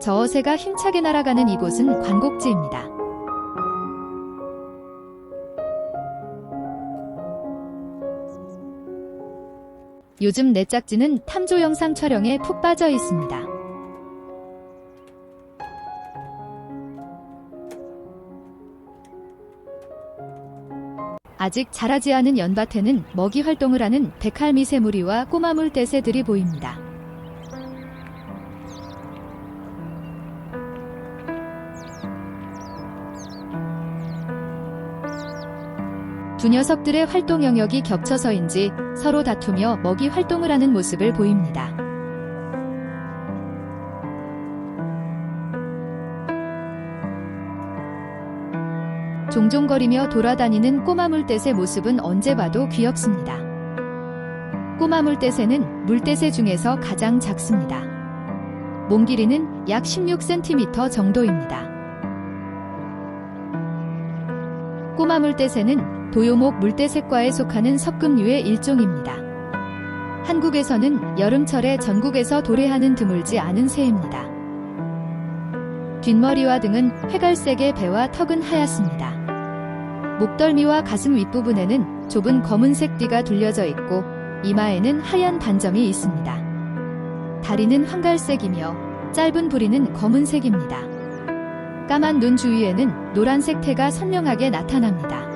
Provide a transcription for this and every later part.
저어새가 힘차게 날아가는 이곳은 관곡지입니다. 요즘 내 짝지는 탐조 영상 촬영에 푹 빠져 있습니다. 아직 자라지 않은 연밭에는 먹이 활동을 하는 백할미 새무리와 꼬마물 떼새들이 보입니다. 두 녀석들의 활동 영역이 겹쳐서인지 서로 다투며 먹이 활동을 하는 모습을 보입니다. 종종 거리며 돌아다니는 꼬마 물떼새 모습은 언제 봐도 귀엽습니다. 꼬마 물떼새는 물떼새 중에서 가장 작습니다. 몸 길이는 약 16cm 정도입니다. 꼬마 물떼새는 도요목 물떼새과에 속하는 석금류의 일종입니다. 한국에서는 여름철에 전국에서 도래하는 드물지 않은 새입니다. 뒷머리와 등은 회갈색의 배와 턱은 하얗습니다. 목덜미와 가슴 윗부분에는 좁은 검은색 띠가 둘려져 있고 이마에는 하얀 반점이 있습니다. 다리는 황갈색이며 짧은 부리는 검은색입니다. 까만 눈 주위에는 노란색 태가 선명하게 나타납니다.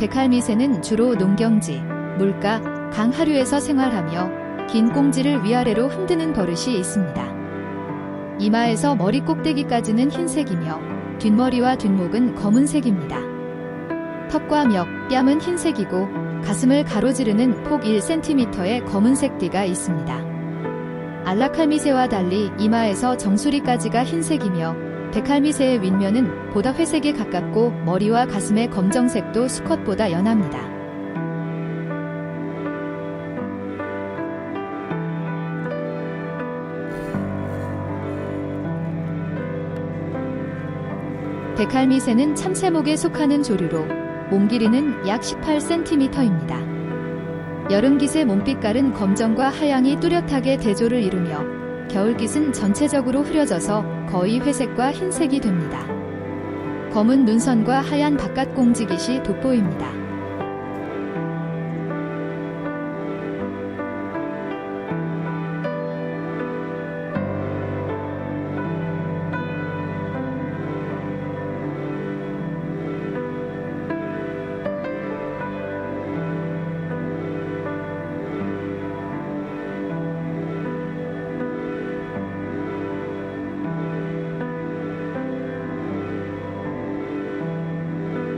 백할미새는 주로 농경지, 물가, 강 하류에서 생활하며 긴 꽁지를 위아래로 흔드는 버릇이 있습니다. 이마에서 머리 꼭대기까지는 흰색이며 뒷머리와 뒷목은 검은색입니다. 턱과 멱, 뺨은 흰색이고 가슴을 가로지르는 폭 1cm의 검은색 띠가 있습니다. 알라칼미새와 달리 이마에서 정수리까지가 흰색이며 백할미새의 윗면은 보다 회색에 가깝고 머리와 가슴의 검정색도 수컷보다 연합니다. 백할미새는 참새목에 속하는 조류로 몸 길이는 약 18cm입니다. 여름깃의 몸빛깔은 검정과 하양이 뚜렷하게 대조를 이루며 겨울깃은 전체적으로 흐려져서 거의 회색과 흰색이 됩니다. 검은 눈선과 하얀 바깥 공지깃이 돋보입니다.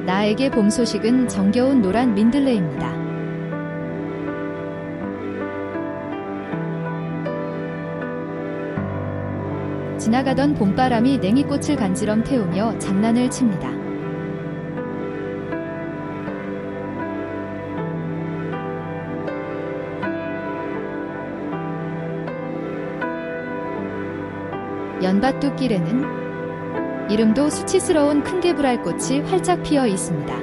나에게 봄 소식은 정겨운 노란 민들레입니다. 지나가던 봄바람이 냉이꽃을 간지럼 태우며 장난을 칩니다. 연밭뚝길에는 이름도 수치스러운 큰 개불알 꽃이 활짝 피어 있습니다.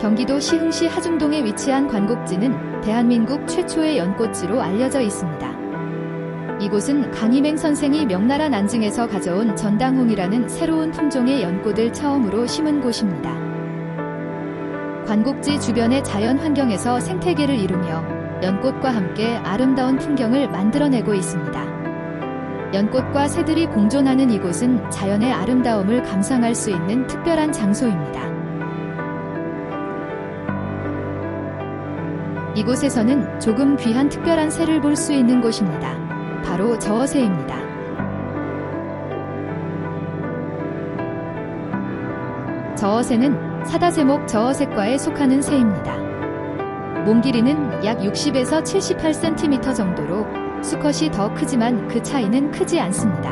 경기도 시흥시 하중동에 위치한 관곡지는 대한민국 최초의 연꽃지로 알려져 있습니다. 이곳은 강희맹 선생이 명나라 난징에서 가져온 전당홍이라는 새로운 품종의 연꽃을 처음으로 심은 곳입니다. 관곡지 주변의 자연 환경에서 생태계를 이루며 연꽃과 함께 아름다운 풍경을 만들어내고 있습니다. 연꽃과 새들이 공존하는 이곳은 자연의 아름다움을 감상할 수 있는 특별한 장소입니다. 이곳에서는 조금 귀한 특별한 새를 볼 수 있는 곳입니다. 바로 저어새입니다. 저어새는 사다새목 저어새과에 속하는 새입니다. 몸 길이는 약 60에서 78cm 정도로 수컷이 더 크지만 그 차이는 크지 않습니다.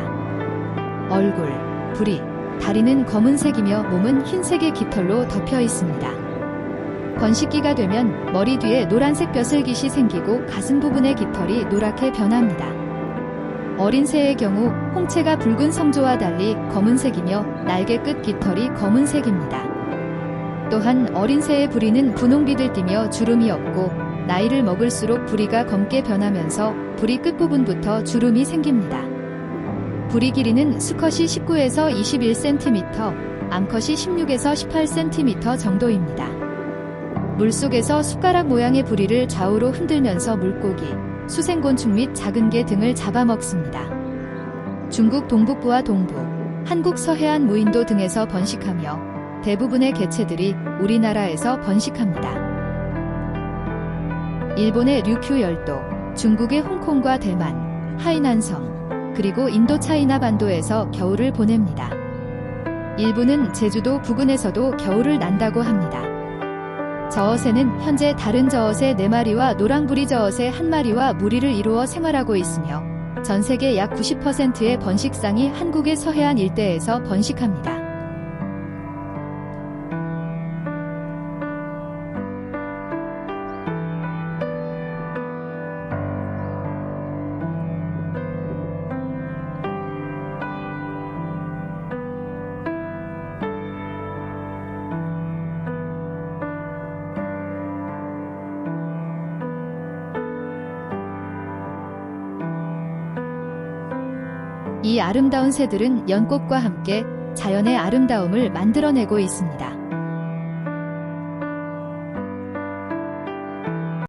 얼굴, 부리, 다리는 검은색이며 몸은 흰색의 깃털로 덮여 있습니다. 번식기가 되면 머리 뒤에 노란색 벼슬깃이 생기고 가슴 부분의 깃털이 노랗게 변합니다. 어린 새의 경우 홍채가 붉은 성조와 달리 검은색이며 날개 끝 깃털이 검은색입니다. 또한 어린 새의 부리는 분홍빛을 띠며 주름이 없고 나이를 먹을수록 부리가 검게 변하면서 부리 끝부분부터 주름이 생깁니다. 부리 길이는 수컷이 19에서 21cm, 암컷이 16에서 18cm 정도입니다. 물속에서 숟가락 모양의 부리를 좌우로 흔들면서 물고기, 수생곤충 및 작은 개 등을 잡아먹습니다. 중국 동북부와 동부, 한국 서해안 무인도 등에서 번식하며 대부분의 개체들이 우리나라에서 번식합니다. 일본의 류큐 열도, 중국의 홍콩과 대만, 하이난성, 그리고 인도 차이나 반도에서 겨울을 보냅니다. 일부는 제주도 부근에서도 겨울을 난다고 합니다. 저어새는 현재 다른 저어새 4마리와 노랑부리 저어새 1마리와 무리를 이루어 생활하고 있으며 전 세계 약 90%의 번식상이 한국의 서해안 일대에서 번식합니다. 이 아름다운 새들은 연꽃과 함께 자연의 아름다움을 만들어내고 있습니다.